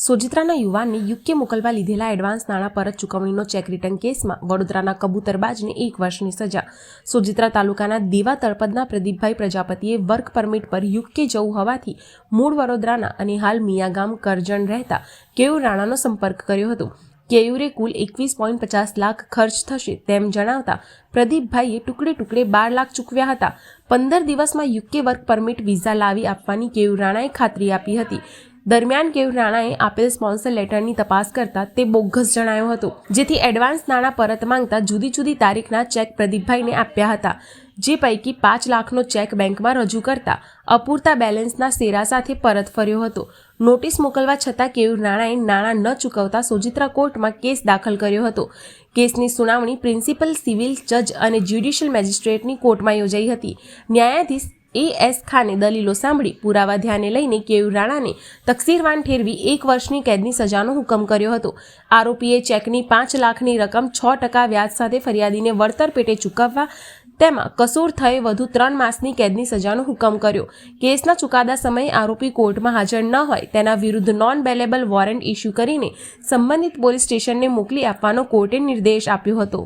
સોજિત્રાના યુવાનને યુકે મોકલવા લીધેલા એડવાન્સ નાણાં પરત ચૂકવણીનો ચેક રિટર્ન કેસમાં વડોદરાના કબૂતરબાજને એક વર્ષની સજા. સોજિત્રા તાલુકાના દેવા તળપદના પ્રદીપભાઈ પ્રજાપતિએ વર્ક પરમિટ પર યુકે જવું હોવાથી મૂળ વડોદરાના અને હાલ મિયાગામ કરજણ રહેતા કેયુર રાણાનો સંપર્ક કર્યો હતો. કેયુરે કુલ એકવીસ પોઈન્ટ પચાસ લાખ ખર્ચ થશે તેમ જણાવતા પ્રદીપભાઈએ ટુકડે ટુકડે બાર લાખ ચૂકવ્યા હતા. પંદર દિવસમાં યુકે વર્ક પરમિટ વિઝા લાવી આપવાની કેયુર રાણાએ ખાતરી આપી હતી. દરમિયાન કેવ રાણાએ આપેલ સ્પોન્સર લેટરની તપાસ કરતા તે બોગસ જણાયો હતો, જેથી એડવાન્સ નાણાં પરત માંગતા જુદી જુદી તારીખના ચેક પ્રદીપભાઈને આપ્યા હતા, જે પૈકી પાંચ લાખનો ચેક બેંકમાં રજૂ કરતા અપૂરતા બેલેન્સના શેરા સાથે પરત ફર્યો હતો. નોટિસ મોકલવા છતાં કેયુર રાણાએ નાણાં ન ચૂકવતા સોજિત્રા કોર્ટમાં કેસ દાખલ કર્યો હતો. કેસની સુનાવણી પ્રિન્સિપલ, સિવિલ જજ અને જ્યુડિશિયલ મેજિસ્ટ્રેટની કોર્ટમાં યોજાઈ હતી. ન્યાયાધીશ એ એસ ખાને દલીલો સાંભળી પુરાવા ધ્યાને લઈને કેયુર રાણાને તકસીરવાન ઠેરવી એક વર્ષની કેદની સજાનો હુકમ કર્યો હતો. આરોપીએ ચેકની પાંચ લાખની રકમ છ ટકા વ્યાજ સાથે ફરિયાદીને વળતર પેટે ચૂકવવા તેમાં કસૂર થયે વધુ ત્રણ માસની કેદની સજાનો હુકમ કર્યો. કેસના ચુકાદા સમયે આરોપી કોર્ટમાં હાજર ન હોય તેના વિરુદ્ધ નોન બેલેબલ વોરંટ ઇસ્યુ કરીને સંબંધિત પોલીસ સ્ટેશનને મોકલી આપવાનો કોર્ટે નિર્દેશ આપ્યો હતો.